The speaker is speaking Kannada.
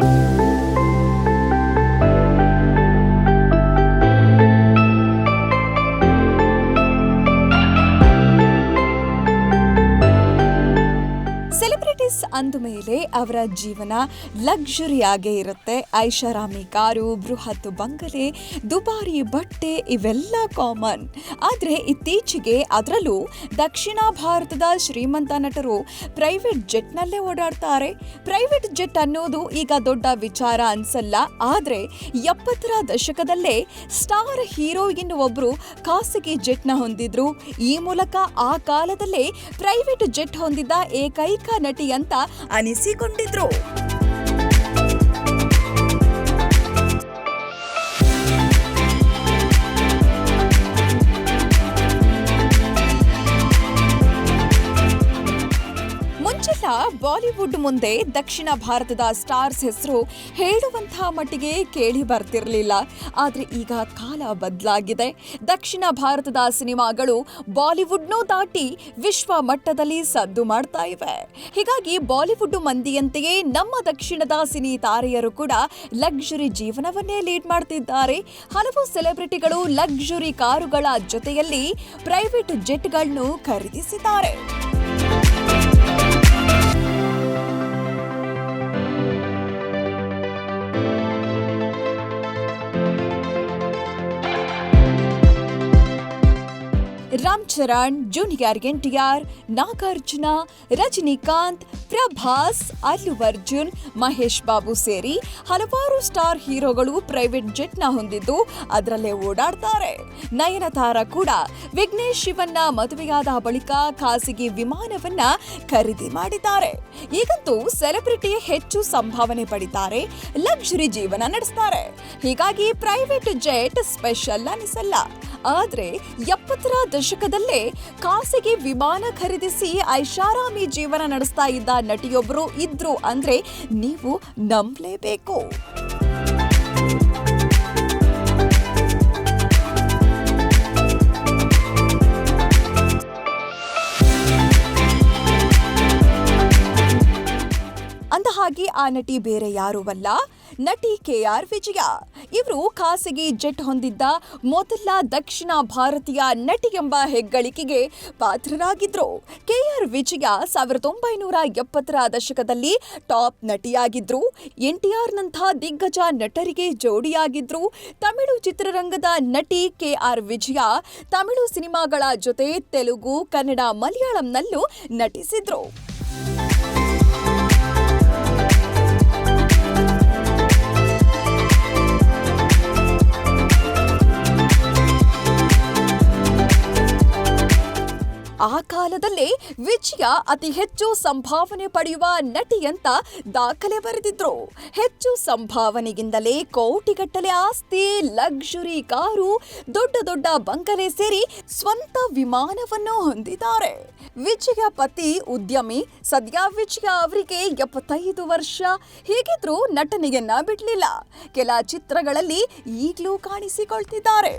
Bye. ಅಂದ ಮೇಲೆ ಅವರ ಜೀವನ ಲಕ್ಸುರಿಯಾಗೇ ಇರುತ್ತೆ. ಐಷಾರಾಮಿ ಕಾರು, ಬೃಹತ್ ಬಂಗಲೆ, ದುಬಾರಿ ಬಟ್ಟೆ ಇವೆಲ್ಲ ಕಾಮನ್ ಆದರೆ ಇತ್ತೀಚೆಗೆ ಅದರಲ್ಲೂ ದಕ್ಷಿಣ ಭಾರತದ ಶ್ರೀಮಂತ ನಟರು ಪ್ರೈವೇಟ್ ಜೆಟ್ನಲ್ಲೇ ಓಡಾಡ್ತಾರೆ. ಪ್ರೈವೇಟ್ ಜೆಟ್ ಅನ್ನೋದು ಈಗ ದೊಡ್ಡ ವಿಚಾರ ಅನ್ಸಲ್ಲ. ಆದರೆ ಎಪ್ಪತ್ತರ ದಶಕದಲ್ಲೇ ಸ್ಟಾರ್ ಹೀರೋಯಿನ್ ಒಬ್ಬರು ಖಾಸಗಿ ಜೆಟ್ನ ಹೊಂದಿದ್ರು. ಈ ಮೂಲಕ ಆ ಕಾಲದಲ್ಲೇ ಪ್ರೈವೇಟ್ ಜೆಟ್ ಹೊಂದಿದ್ದ ಏಕೈಕ ನಟಿ ಅಂತ ಅನಿಸಿಕೊಂಡಿದ್ರು. ಬಾಲಿವುಡ್ ಮುಂದೆ ದಕ್ಷಿಣ ಭಾರತದ ಸ್ಟಾರ್ಸ್ ಹೆಸರು ಹೇಳುವಂತಹ ಮಟ್ಟಿಗೆ ಕೇಳಿ ಬರ್ತಿರಲಿಲ್ಲ. ಆದರೆ ಈಗ ಕಾಲ ಬದಲಾಗಿದೆ. ದಕ್ಷಿಣ ಭಾರತದ ಸಿನಿಮಾಗಳು ಬಾಲಿವುಡ್ನೂ ದಾಟಿ ವಿಶ್ವ ಮಟ್ಟದಲ್ಲಿ ಸದ್ದು ಮಾಡ್ತಾ ಇವೆ. ಹೀಗಾಗಿ ಬಾಲಿವುಡ್ ಮಂದಿಯಂತೆಯೇ ನಮ್ಮ ದಕ್ಷಿಣದ ಸಿನಿ ತಾರೆಯರು ಕೂಡ ಲಕ್ಸುರಿ ಜೀವನವನ್ನೇ ಲೀಡ್ ಮಾಡ್ತಿದ್ದಾರೆ. ಹಲವು ಸೆಲೆಬ್ರಿಟಿಗಳು ಲಕ್ಸುರಿ ಕಾರುಗಳ ಜೊತೆಯಲ್ಲಿ ಪ್ರೈವೇಟ್ ಜೆಟ್ಗಳನ್ನು ಖರೀದಿಸಿದ್ದಾರೆ. ರಾಮ್ ಚರಣ್, ಜೂನಿಯರ್ ಎನ್ಟಿಆರ್, ನಾಗಾರ್ಜುನ, ರಜನಿಕಾಂತ್, ಪ್ರಭಾಸ್ ಅಲ್ಲು ಅರ್ಜುನ್ ಮಹೇಶ್ ಬಾಬು ಸೇರಿ ಹಲವಾರು ಸ್ಟಾರ್ ಹೀರೋಗಳು ಪ್ರೈವೇಟ್ ಜೆಟ್ನ ಹೊಂದಿದ್ದು ಅದರಲ್ಲೇ ಓಡಾಡ್ತಾರೆ. ನಯನತಾರ ಕೂಡ ವಿಘ್ನೇಶ್ ಶಿವನ್ನ ಮದುವೆಯಾದ ಬಳಿಕ ಖಾಸಗಿ ವಿಮಾನವನ್ನ ಖರೀದಿ ಮಾಡಿದ್ದಾರೆ. ಈಗಂತೂ ಸೆಲೆಬ್ರಿಟಿ ಹೆಚ್ಚು ಸಂಭಾವನೆ ಪಡಿತಾರೆ, ಲಕ್ಸುರಿ ಜೀವನ ನಡೆಸ್ತಾರೆ. ಹೀಗಾಗಿ ಪ್ರೈವೇಟ್ ಜೆಟ್ ಸ್ಪೆಷಲ್ ಅನಿಸಲ್ಲ. ಆದ್ರೆ ಎಪ್ಪತ್ತರ ದಶಕದಲ್ಲೇ ಖಾಸಗಿ ವಿಮಾನ ಖರೀದಿಸಿ ಐಷಾರಾಮಿ ಜೀವನ ನಡೆಸ್ತಾ ಇದ್ದ ನಟಿಯೊಬ್ಬರು ಇದ್ರು ಅಂದ್ರೆ ನೀವು ನಂಬಲೇಬೇಕು. ಅಂದಹಾಗೆ ಆ ನಟಿ ಬೇರೆ ಯಾರೂ ಅಲ್ಲ. ನಟಿ ಕೆ ಆರ್ ವಿಜಯ. ಇವರು ಖಾಸಗಿ ಜೆಟ್ ಹೊಂದಿದ್ದ ಮೊದಲ ದಕ್ಷಿಣ ಭಾರತೀಯ ನಟಿ ಎಂಬ ಹೆಗ್ಗಳಿಕೆಗೆ ಪಾತ್ರರಾಗಿದ್ರು. ಕೆ ಆರ್ ವಿಜಯ ಸಾವಿರದ ಒಂಬೈನೂರ ಎಪ್ಪತ್ತರ ದಶಕದಲ್ಲಿ ಟಾಪ್ ನಟಿಯಾಗಿದ್ರು. ಎನ್ ಟಿ ಆರ್ನಂಥ ದಿಗ್ಗಜ ನಟರಿಗೆ ಜೋಡಿಯಾಗಿದ್ರು. ತಮಿಳು ಚಿತ್ರರಂಗದ ನಟಿ ಕೆ ಆರ್ ವಿಜಯ ತಮಿಳು ಸಿನಿಮಾಗಳ ಜೊತೆ ತೆಲುಗು, ಕನ್ನಡ, ಮಲಯಾಳಂನಲ್ಲೂ ನಟಿಸಿದ್ರು. ಆ ಕಾಲದಲ್ಲೇ ವಿಜಯ ಅತಿ ಹೆಚ್ಚು ಸಂಭಾವನೆ ಪಡೆಯುವ ನಟಿ ಅಂತ ದಾಖಲೆ ಬರೆದಿದ್ರು. ಹೆಚ್ಚು ಸಂಭಾವನೆಗಿಂದಲೇ ಕೋಟಿಗಟ್ಟಲೆ ಆಸ್ತಿ, ಲಕ್ಸುರಿ ಕಾರು, ದೊಡ್ಡ ದೊಡ್ಡ ಬಂಗಲೆ ಸೇರಿ ಸ್ವಂತ ವಿಮಾನವನ್ನು ಹೊಂದಿದ್ದಾರೆ. ವಿಜಯ ಪತಿ ಉದ್ಯಮಿ ಸದ್ಯ ವಿಜಯ ಅವರಿಗೆ ಎಪ್ಪತ್ತೈದು ವರ್ಷ. ಹೀಗಿದ್ರೂ ನಟನೆಯನ್ನ ಬಿಡ್ಲಿಲ್ಲ. ಕೆಲ ಚಿತ್ರಗಳಲ್ಲಿ ಈಗಲೂ ಕಾಣಿಸಿಕೊಳ್ತಿದ್ದಾರೆ.